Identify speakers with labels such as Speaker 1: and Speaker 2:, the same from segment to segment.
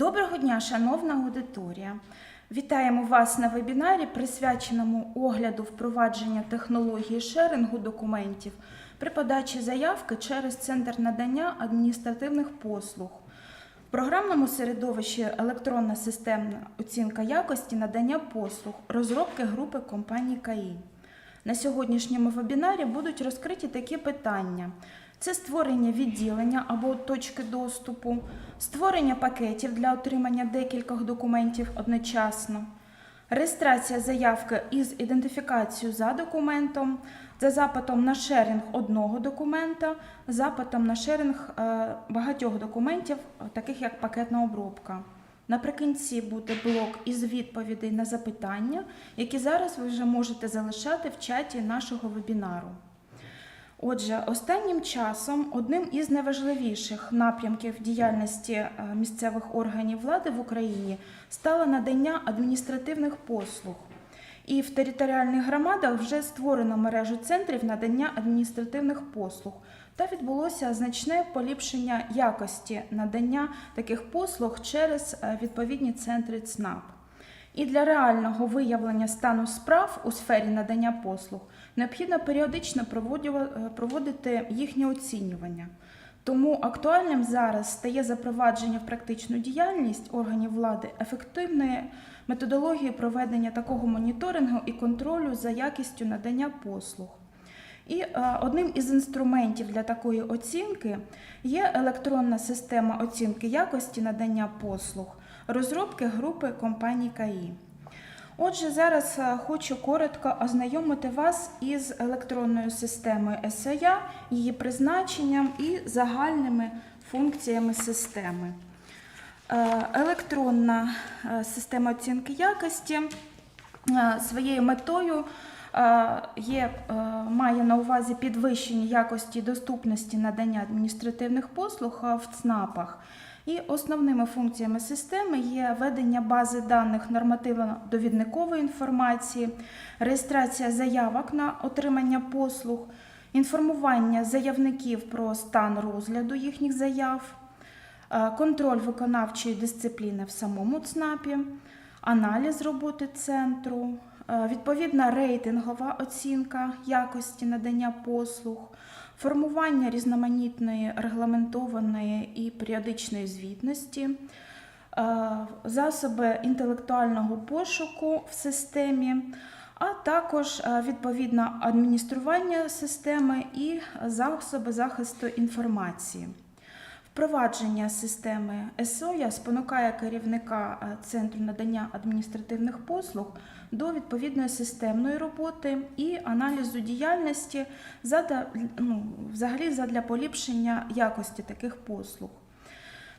Speaker 1: Доброго дня, шановна аудиторія! Вітаємо вас на вебінарі, присвяченому огляду впровадження технології шерингу документів при подачі заявки через Центр надання адміністративних послуг. В програмному середовищі електронна системна оцінка якості надання послуг, розробки групи компаній КАІ. На сьогоднішньому вебінарі будуть розкриті такі питання: це створення відділення або точки доступу, створення пакетів для отримання декількох документів одночасно, реєстрація заявки із ідентифікацією за документом, за запитом на шеринг одного документа, запитом на шеринг е, багатьох документів, таких як пакетна обробка. Наприкінці буде блок із відповідей на запитання, які зараз ви вже можете залишати в чаті нашого вебінару. Отже, останнім часом одним із найважливіших напрямків діяльності е, місцевих органів влади в Україні стало надання адміністративних послуг. І в територіальних громадах вже створено мережу центрів надання адміністративних послуг та відбулося значне поліпшення якості надання таких послуг через е, відповідні центри ЦНАП. І для реального виявлення стану справ у сфері надання послуг необхідно періодично е, проводити їхнє оцінювання. Тому актуальним зараз стає запровадження в практичну діяльність органів влади ефективної методології проведення такого моніторингу і контролю за якістю надання послуг. І е, одним із інструментів для такої оцінки є електронна система оцінки якості надання послуг, розробки групи компаній КАІ. Отже, зараз е, хочу коротко ознайомити вас із електронною системою СОЯ, її призначенням і загальними функціями системи. Е, Електронна е, система оцінки якості своєю метою є, має на увазі підвищення якості доступності надання адміністративних послуг в ЦНАПах. І основними функціями системи є ведення бази даних нормативно-довідникової інформації, реєстрація заявок на отримання послуг, інформування заявників про стан розгляду їхніх заяв, е, контроль виконавчої дисципліни в самому ЦНАПі, аналіз роботи центру, е, відповідна рейтингова оцінка якості надання послуг, формування різноманітної регламентованої і періодичної звітності, е, засоби інтелектуального пошуку в системі, а також е, відповідне адміністрування системи і засоби захисту інформації. Впровадження системи СОЯ спонукає керівника е, Центру надання адміністративних послуг до відповідної системної роботи і аналізу діяльності задля, ну, взагалі задля поліпшення якості таких послуг.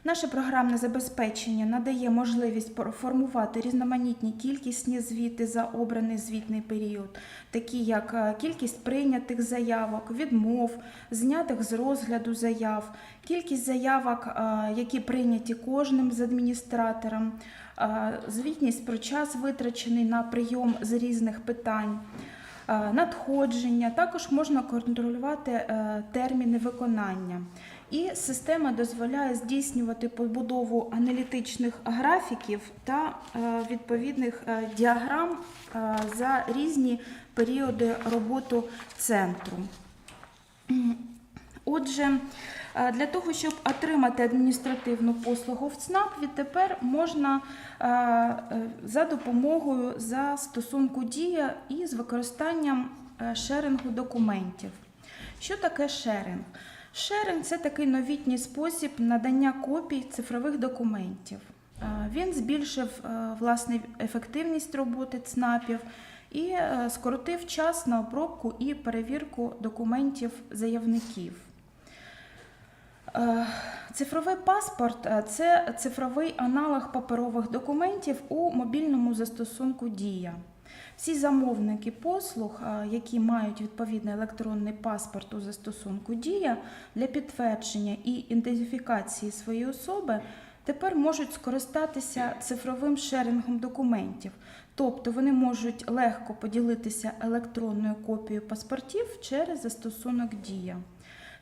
Speaker 1: Наше програмне забезпечення надає можливість формувати різноманітні кількісні звіти за обраний звітний період, такі як е, кількість прийнятих заявок, відмов, знятих з розгляду заяв, кількість заявок, е, які прийняті кожним з адміністратором, звітність про час витрачений на прийом з різних питань. Надходження також можна контролювати е, терміни виконання. І система дозволяє здійснювати побудову аналітичних графіків та е, відповідних е, діаграм за різні періоди роботи центру. Отже, для того, щоб отримати адміністративну послугу в ЦНАП, відтепер можна е, е, за допомогою застосунку Дія і з використанням е, шерингу документів. Що таке шеринг? Шеринг це такий новітній спосіб надання копій цифрових документів. Е, Він збільшив е, власне ефективність роботи ЦНАПів і е, скоротив час на обробку і перевірку документів заявників. Е, Цифровий паспорт е, це цифровий аналог паперових документів у мобільному застосунку Дія. Всі замовники послуг, е, які мають відповідний електронний паспорт у застосунку Дія для підтвердження і ідентифікації своєї особи, тепер можуть скористатися цифровим шерингом документів. Тобто вони можуть легко поділитися електронною копією паспортів через застосунок Дія.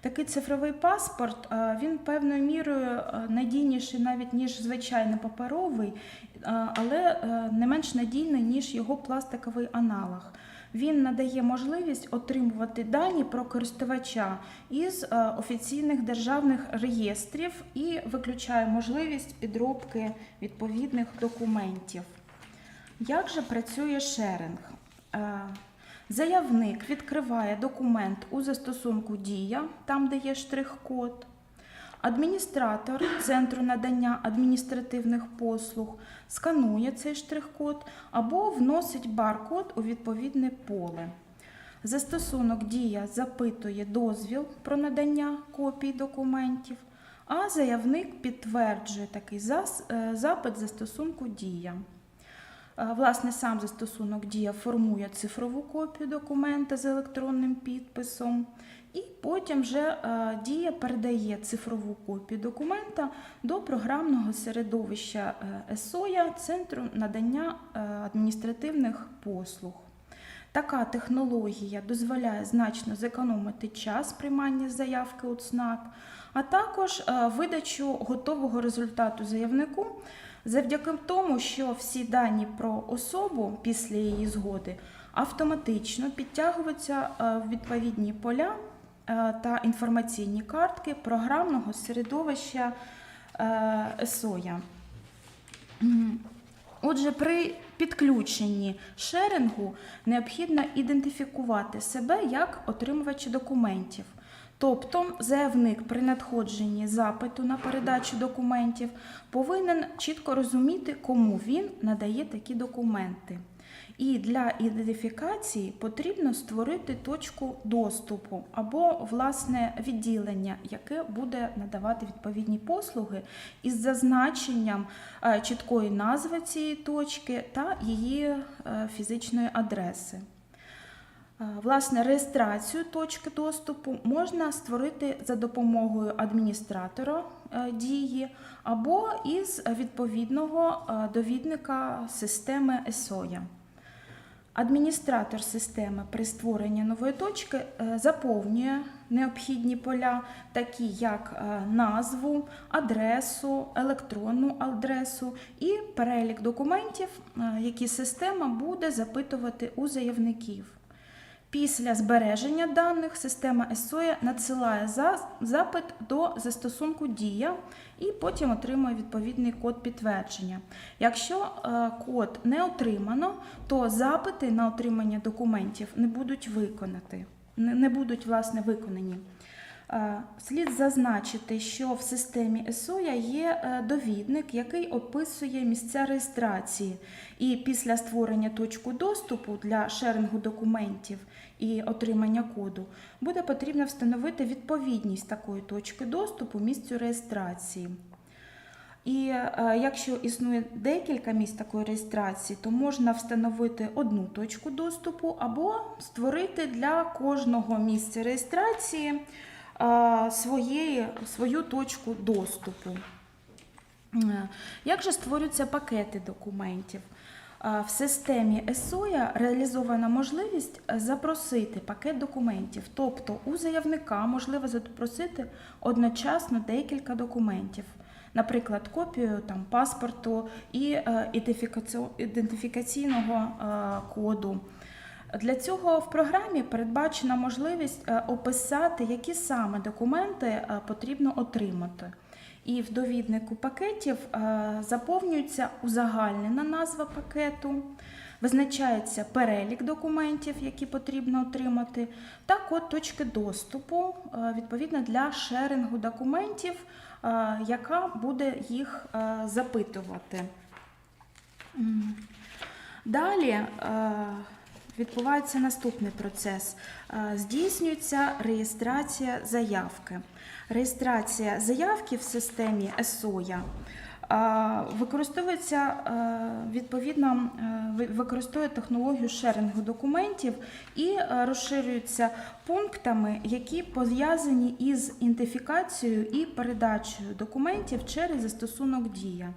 Speaker 1: Такий цифровий паспорт він певною мірою е, надійніший навіть ніж звичайний паперовий, але е, не менш надійний ніж його пластиковий аналог. Він надає можливість отримувати дані про користувача із е, офіційних державних реєстрів і виключає можливість підробки відповідних документів. Як же працює шеринг? Заявник відкриває документ у застосунку Дія, там де є штрих-код. Адміністратор центру надання адміністративних послуг сканує цей штрих-код або вносить бар-код у відповідне поле. Застосунок Дія запитує дозвіл про надання копій документів, а заявник підтверджує такий е, запит застосунку Дія. Е, Власне, сам застосунок Дія формує цифрову копію документа з електронним підписом, і потім вже е, Дія передає цифрову копію документа до програмного середовища е, ЕСОЯ Центру надання адміністративних послуг. Така технологія дозволяє значно зекономити час приймання заявки у ЦНАП, а також видачу готового результату заявнику завдяки тому, що всі дані про особу після її згоди автоматично підтягуються е, в відповідні поля е, та інформаційні картки програмного середовища е, ЕСОЯ. Отже, при підключенні шерингу необхідно ідентифікувати себе як отримувача документів. Тобто заявник при надходженні запиту на передачу документів повинен чітко розуміти, кому він надає такі документи. І для ідентифікації потрібно створити точку доступу або власне відділення, яке буде надавати відповідні послуги із зазначенням е, чіткої назви цієї точки та її е, фізичної адреси. Власне, реєстрацію точки доступу можна створити за допомогою адміністратора е, дії або із відповідного е, довідника системи ЕСОЯ. Адміністратор системи при створенні нової точки е, заповнює необхідні поля, такі як назву, адресу, електронну адресу і перелік документів, які система буде запитувати у заявників. Після збереження даних система ЕСОЯ надсилає запит до застосунку Дія і потім отримує відповідний код підтвердження. Якщо е, код не отримано, то запити на отримання документів не будуть виконати, не будуть власне виконані. Е, Слід зазначити, що в системі ЕСОЯ є е, довідник, який описує місця реєстрації. І після створення точку доступу для шерингу документів і отримання коду буде потрібно встановити відповідність такої точки доступу місцю реєстрації. І е, якщо існує декілька місць такої реєстрації, то можна встановити одну точку доступу або створити для кожного місця реєстрації своєї, свою точку доступу. Е, Як же створюються пакети документів? Е, В системі ЕСОЯ реалізована можливість е, запросити пакет документів, тобто у заявника можливо запросити одночасно декілька документів, наприклад, копію там, паспорту і е, ідентифікаційного е, коду. Для цього в програмі передбачена можливість е, описати, які саме документи е, потрібно отримати. І в довіднику пакетів е, заповнюється узагальнена назва пакету, визначається перелік документів, які потрібно отримати, та код точки доступу відповідно для шерингу документів, яка буде їх запитувати. Далі відбувається наступний процес. Е, Здійснюється реєстрація заявки. Реєстрація заявки в системі ЕСОЯ використовується е, відповідно е, використовує технологію шерингу документів і розширюється пунктами, які пов'язані із ідентифікацією і передачею документів через застосунок Дія.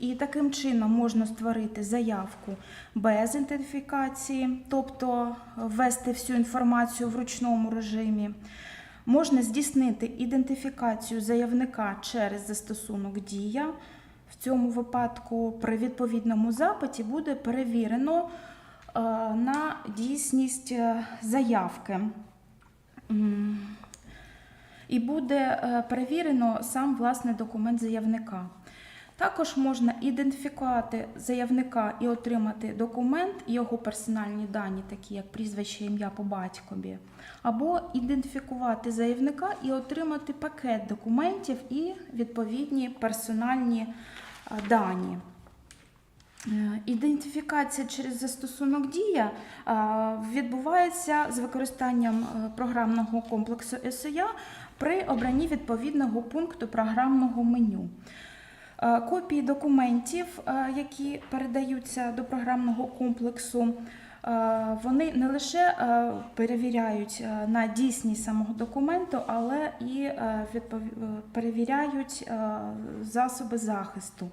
Speaker 1: І таким чином можна створити заявку без ідентифікації, тобто ввести всю інформацію в ручному режимі. Можна здійснити ідентифікацію заявника через застосунок Дія. В цьому випадку при відповідному запиті буде перевірено е, на дійсність е, заявки. І буде е, перевірено сам власне документ заявника. Також можна ідентифікувати заявника і отримати документ, його персональні дані, такі як прізвище, ім'я по батькові, або ідентифікувати заявника і отримати пакет документів і відповідні персональні е, дані. Е, Ідентифікація через застосунок Дія е, відбувається з використанням програмного комплексу SOA при обранні відповідного пункту програмного меню. Е, Копії документів, е, які передаються до програмного комплексу, е, вони не лише перевіряють на дійсність самого документу, але і перевіряють засоби захисту.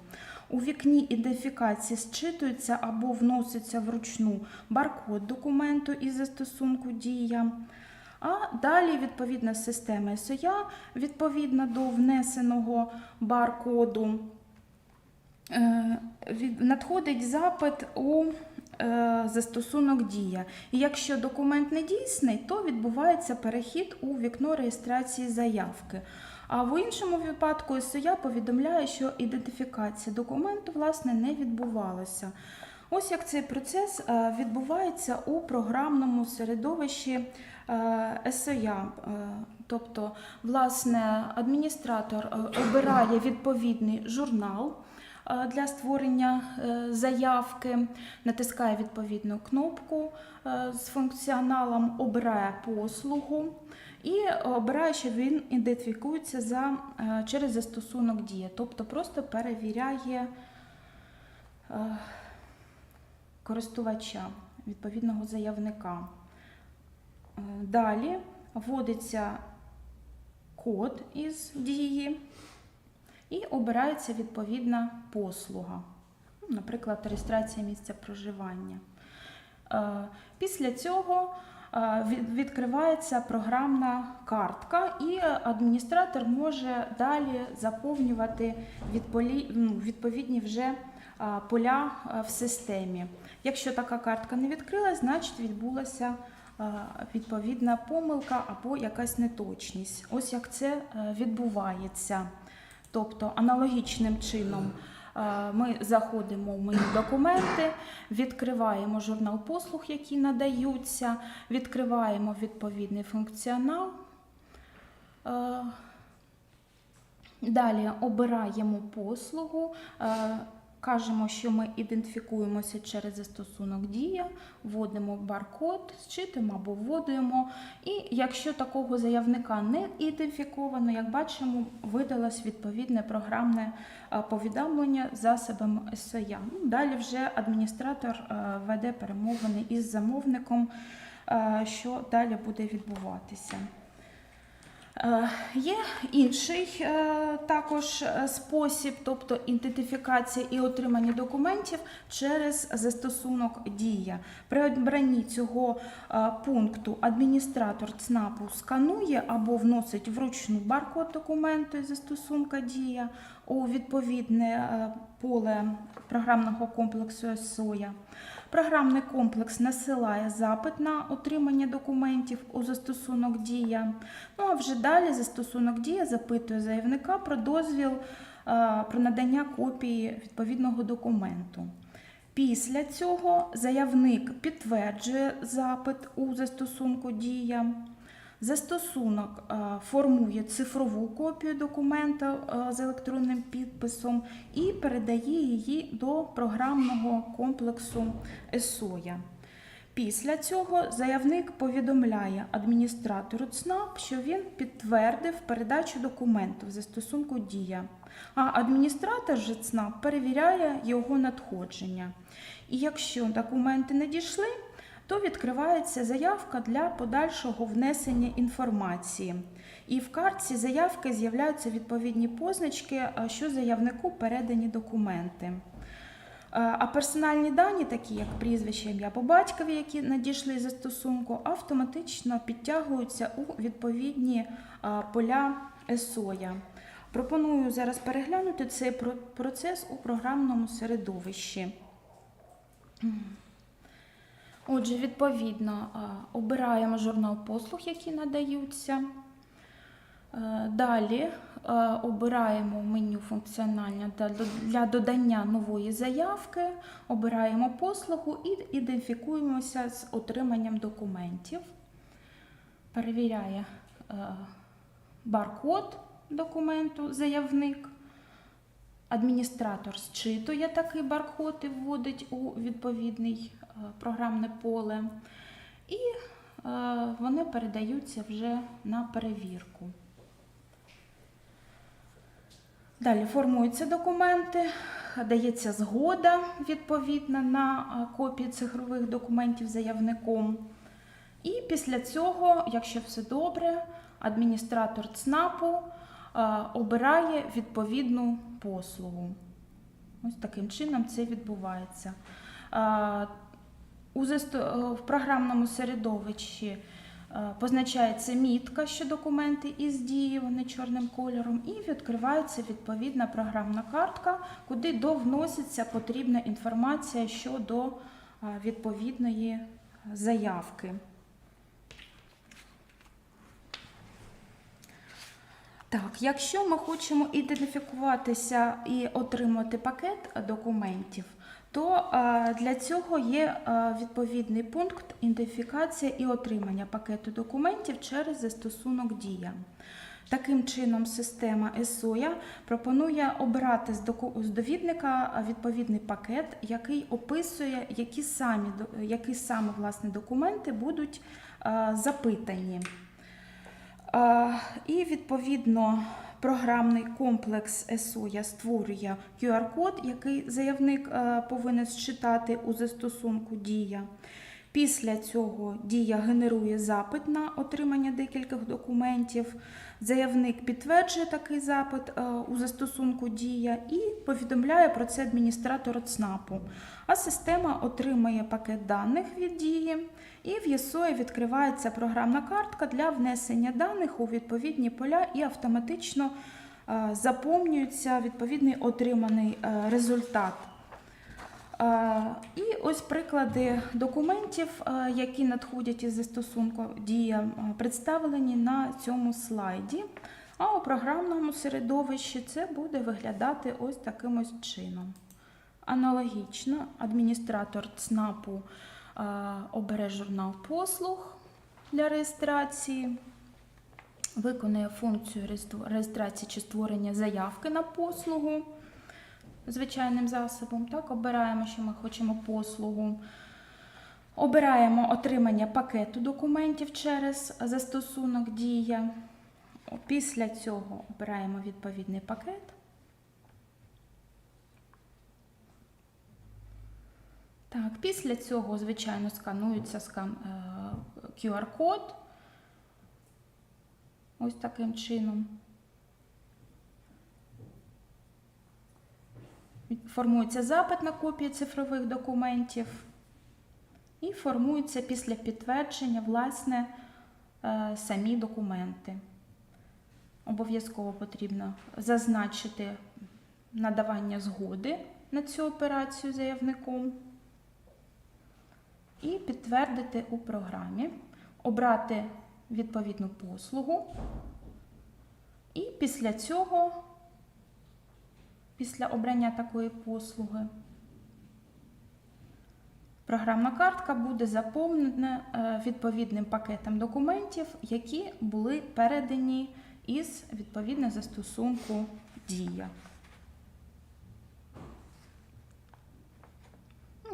Speaker 1: У вікні ідентифікації зчитується або вноситься вручну баркод документу із застосунку Дія. А далі відповідна система SOA, відповідно до внесеного баркоду, е, надходить запит у е, застосунок Дія. І якщо документ не дійсний, то відбувається перехід у вікно реєстрації заявки. А в іншому випадку SOA повідомляє, що ідентифікація документу власне не відбувалася. Ось як цей процес е, відбувається у програмному середовищі е, Е, Тобто, власне, адміністратор е, обирає відповідний журнал е, для створення заявки, натискає відповідну кнопку з функціоналом, обирає послугу і обирає, що він ідентифікується за, через застосунок дія, тобто просто перевіряє користувача, відповідного заявника. Е, Далі вводиться код із дії і обирається відповідна послуга, Ну, наприклад, реєстрація місця проживання. Е, Після цього е, відкривається програмна картка, і адміністратор може далі заповнювати ну, відповідні вже поля в системі. Якщо така картка не відкрилась, значить відбулася відповідна помилка або якась неточність. Ось як це е, відбувається. Тобто аналогічним чином е, ми заходимо в меню документи, відкриваємо журнал послуг, які надаються, відкриваємо відповідний функціонал. Е, Далі обираємо послугу, кажемо, що ми ідентифікуємося через застосунок Дія, вводимо баркод, зчитуємо або вводимо. І якщо такого заявника не ідентифіковано, як бачимо, видалось відповідне програмне повідомлення засобами SOA. Ну, Далі вже адміністратор веде перемовини із замовником, що далі буде відбуватися. Е, Є інший е, також е, спосіб, тобто ідентифікація і отримання документів через застосунок Дія. При обранні цього пункту адміністратор ЦНАПу сканує або вносить вручну баркод документу застосунка Дія у відповідне поле програмного комплексу СОЯ. Програмний комплекс насилає запит на отримання документів у застосунок Дія. Ну а вже далі застосунок Дія запитує заявника про дозвіл е, про надання копії відповідного документу. Після цього заявник підтверджує запит у застосунку Дія. Застосунок е, формує цифрову копію документа е, з електронним підписом і передає її до програмного комплексу ЕСОЯ. Після цього заявник повідомляє адміністратору ЦНАП, що він підтвердив передачу документу в застосунку Дія, а адміністратор же ЦНАП перевіряє його надходження. І якщо документи не дійшли, то відкривається заявка для подальшого внесення інформації. І в картці заявки з'являються відповідні позначки, що заявнику передані документи. А персональні дані, такі як прізвище, ім'я по батькові, які надійшли за стосунку, автоматично підтягуються у відповідні поля СОЯ. Пропоную зараз переглянути цей процес у програмному середовищі. Отже, відповідно, обираємо журнал послуг, які надаються. Е, Далі е, обираємо меню функціональне для- додання нової заявки, обираємо послугу і ідентифікуємося з отриманням документів. Перевіряє е, баркод документу заявник. Адміністратор зчитує такий баркод і вводить у відповідний е, програмне поле. І е, вони передаються вже на перевірку. Далі формуються документи, дається згода відповідна на копії цифрових документів заявником. І після цього, якщо все добре, адміністратор ЦНАПу обирає відповідну послугу. Ось таким чином це відбувається. У в програмному середовищі Е, Позначається мітка, що документи із дії, вони чорним кольором, і відкривається відповідна програмна картка, куди довноситься потрібна інформація щодо е, відповідної заявки. Так, якщо ми хочемо ідентифікуватися і отримати пакет документів, то е, для цього є е, відповідний пункт ідентифікація і отримання пакету документів через застосунок Дія. Таким чином, система ESOA пропонує обирати з довідника відповідний пакет, який описує, які самі, які саме власне документи будуть е, запитані. І відповідно програмний комплекс ESOA створює QR-код, який заявник е, повинен зчитати у застосунку Дія. Після цього Дія генерує запит на отримання декількох документів. Заявник підтверджує такий запит е, у застосунку Дія і повідомляє про це адміністратору ЦНАПу. А система отримує пакет даних від Дії, і в ЄСОї відкривається програмна картка для внесення даних у відповідні поля і автоматично е, заповнюється відповідний отриманий е, результат. Е, І ось приклади документів, які надходять із застосунку Дія, представлені на цьому слайді. А у програмному середовищі це буде виглядати ось таким ось чином. Аналогічно, адміністратор ЦНАПу обере журнал послуг для реєстрації, виконує функцію реєстрації чи створення заявки на послугу звичайним засобом. Так, обираємо, що ми хочемо послугу. Обираємо отримання пакету документів через застосунок Дія. Після цього обираємо відповідний пакет. Так, після цього, звичайно, сканується скан, е, QR-код. Ось таким чином. Формується запит на копії цифрових документів. І формуються після підтвердження, власне, е, самі документи. Обов'язково потрібно зазначити надавання згоди на цю операцію заявником і підтвердити у програмі, обрати відповідну послугу. І після цього, після обрання такої послуги, програмна картка буде заповнена е, відповідним пакетом документів, які були передані із відповідно застосунку Дія.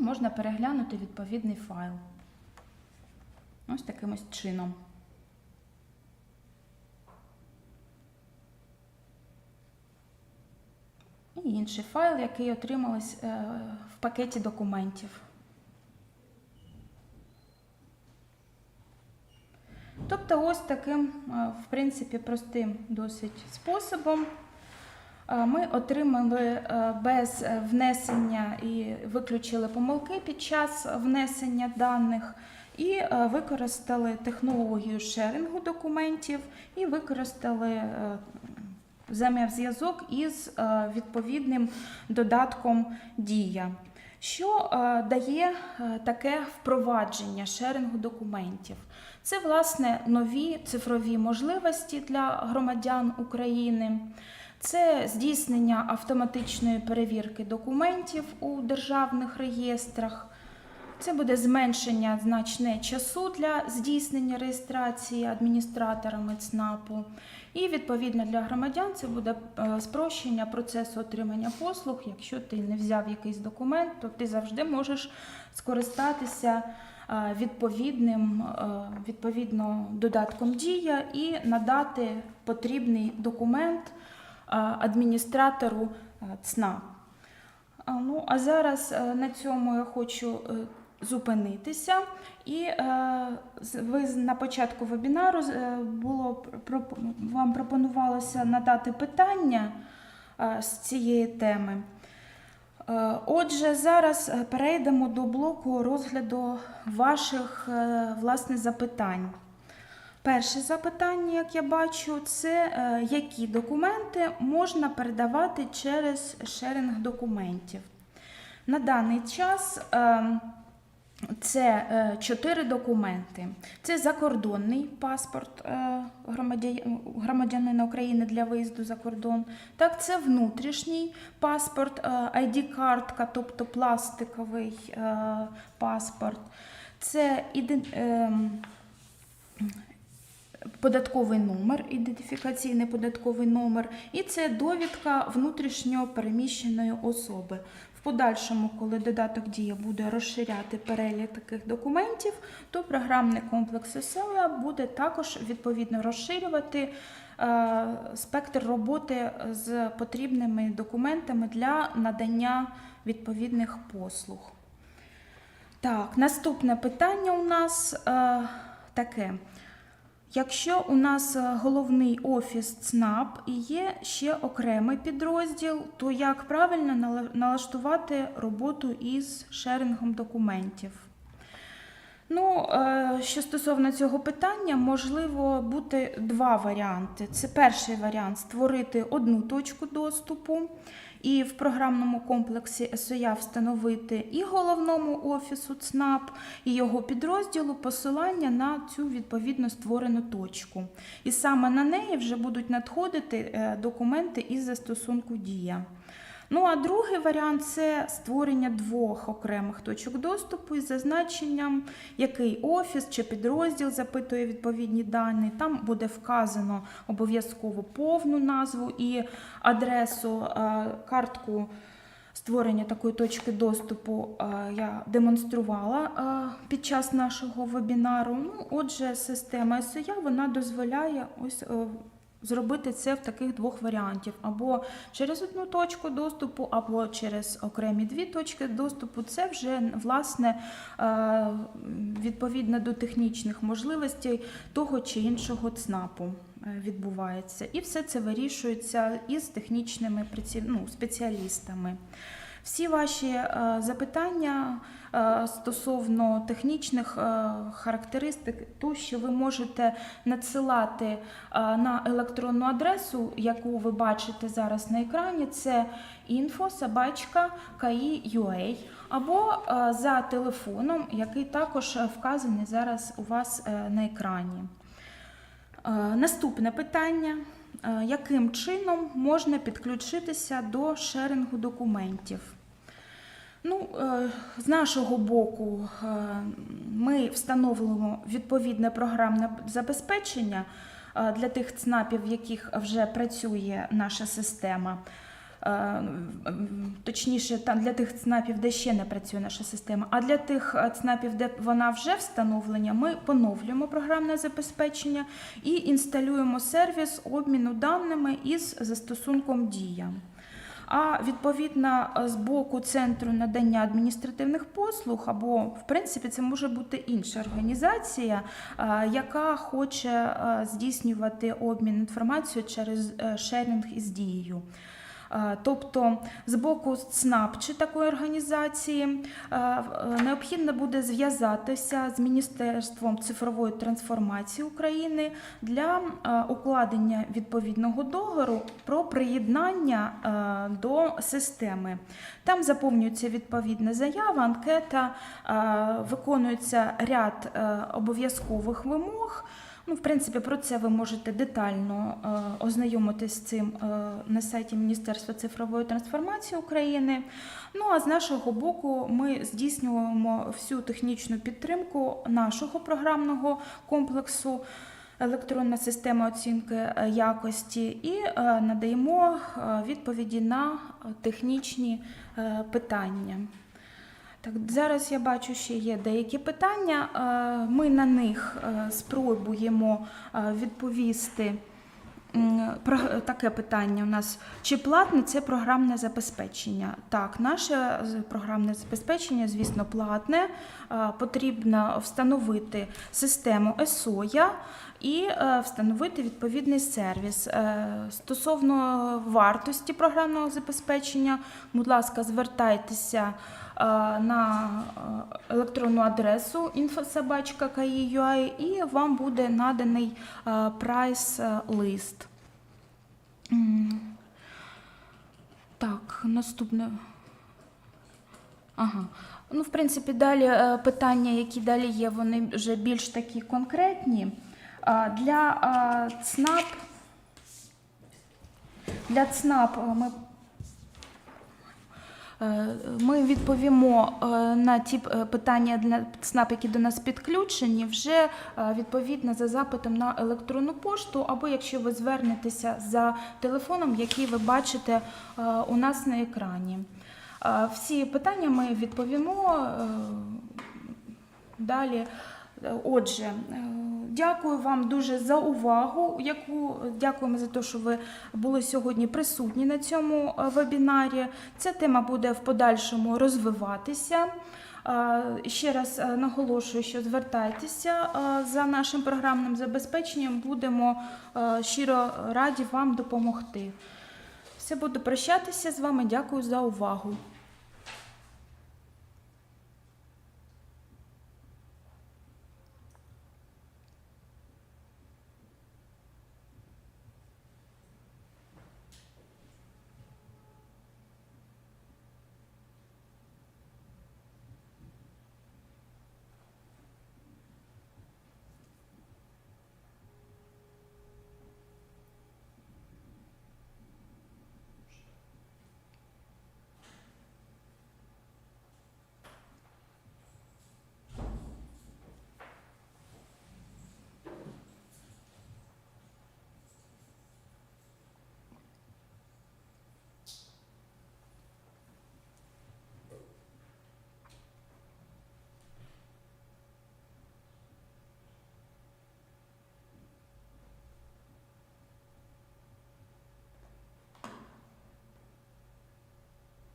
Speaker 1: Можна переглянути відповідний файл. Ось таким ось чином. І інший файл, який отримались е, в пакеті документів. Тобто, ось таким, е, в принципі, простим досить способом Ми отримали е, без е, внесення і виключили помилки під час внесення даних і е, використали технологію шерингу документів і використали е, взаємозв'язок із е, відповідним додатком Дія. Що е, дає е, таке впровадження шерингу документів? Це власне нові цифрові можливості для громадян України. Це здійснення автоматичної перевірки документів у державних реєстрах. Це буде зменшення значне часу для здійснення реєстрації адміністраторами ЦНАПу. І відповідно для громадян це буде е, спрощення процесу отримання послуг. Якщо ти не взяв якийсь документ, то ти завжди можеш скористатися е, відповідним е, відповідно додатком дія і надати потрібний документ адміністратору е, ЦНАП. А, Ну, а зараз е, на цьому я хочу е, зупинитися. І ви на початку вебінару було вам пропонувалося надати питання з цієї теми. Отже, зараз перейдемо до блоку розгляду ваших власне запитань. Перше запитання, як я бачу, це е, які документи можна передавати через шеринг документів. На даний час е, це е, чотири документи. Це закордонний паспорт е, громадянина України для виїзду за кордон. Так, це внутрішній паспорт, ID-картка, тобто пластиковий паспорт. Це ем, податковий номер, ідентифікаційний податковий номер, і це довідка внутрішньо переміщеної особи. В подальшому, коли додаток дія буде розширяти перелік таких документів, то програмний комплекс СЕО буде також відповідно розширювати е, спектр роботи з потрібними документами для надання відповідних послуг. Так, наступне питання у нас е, таке. Якщо у нас е, головний офіс ЦНАП і є ще окремий підрозділ, то як правильно налаштувати роботу із шерингом документів? Ну, е, що стосовно цього питання, можливо бути два варіанти. Це перший варіант створити одну точку доступу і в програмному комплексі СОЯ встановити і головному офісу ЦНАП, і його підрозділу посилання на цю відповідно створену точку. І саме на неї вже будуть надходити е, документи із застосунку Дія. Ну а другий варіант це створення двох окремих точок доступу із зазначенням, який офіс чи підрозділ запитує відповідні дані. Там буде вказано обов'язково повну назву і адресу, картку. Створення такої точки доступу я демонструвала під час нашого вебінару. Ну, отже, система SOA вона дозволяє ось е, зробити це в таких двох варіантів: або через одну точку доступу, або через окремі дві точки доступу. Це вже власне е, відповідно до технічних можливостей того чи іншого ЦНАПу е, відбувається. І все це вирішується із технічними ну, спеціалістами. Всі ваші е, запитання е, стосовно технічних е, характеристик, то що ви можете надсилати на електронну адресу, яку ви бачите зараз на екрані, це info.собачка.ki.ua або за телефоном, який також вказаний зараз у вас на екрані. Наступне питання. Е, Яким чином можна підключитися до шерингу документів? Ну, е, з нашого боку, е, ми встановлюємо відповідне програмне забезпечення для тих ЦНАПів, в яких вже працює наша система. Е, м, Точніше, там для тих ЦНАПів, де ще не працює наша система, а для тих е, ЦНАПів, де вона вже встановлена, ми поновлюємо програмне забезпечення і інсталюємо сервіс обміну даними із застосунком Дія. А відповідно з боку центру надання адміністративних послуг, або в принципі це може бути інша організація, е, яка хоче е, здійснювати обмін інформацією через е, шерінг із дією. Е, Тобто з боку ЦНАП чи такої організації е, е, необхідно буде зв'язатися з Міністерством цифрової трансформації України для укладення відповідного договору про приєднання до системи. Там заповнюється відповідна заява, анкета, виконується ряд обов'язкових вимог. Ну, в принципі, про це ви можете детально е, ознайомитись з цим е, на сайті Міністерства цифрової трансформації України. Ну а з нашого боку, ми здійснюємо всю технічну підтримку нашого програмного комплексу. Електронна система оцінки е, якості і надаємо відповіді на технічні питання. Так, зараз я бачу, ще є деякі питання. Е, Ми на них е, спробуємо е, відповісти. Про- Таке питання у нас: чи платне це програмне забезпечення? Так, наше програмне забезпечення, звісно, платне. Потрібно встановити систему ESOA і встановити відповідний сервіс. Стосовно вартості програмного забезпечення, будь ласка, звертайтеся на е, електронну адресу infosabachka.kai.ua і вам буде наданий е, прайс-лист. Так, наступне. Ага. Ну, в принципі, далі е, питання, які далі є, вони вже більш такі конкретні. Для е, ЦНАП, для ЦНАП е, ми Е, Ми відповімо е, на ті е, питання для ЦНАП, які до нас підключені, вже е, відповідно за запитом на електронну пошту, або якщо ви звернетеся за телефоном, який ви бачите е, у нас на екрані. Е, Всі питання ми відповімо е, далі. Е, Отже, е, дякую вам дуже за увагу. Яку дякуємо за те, що ви були сьогодні присутні на цьому е, вебінарі. Ця тема буде в подальшому розвиватися. Е, Ще раз е, наголошую, що звертайтеся за нашим програмним забезпеченням. Будемо щиро раді вам допомогти. Все буду прощатися з вами. Дякую за увагу.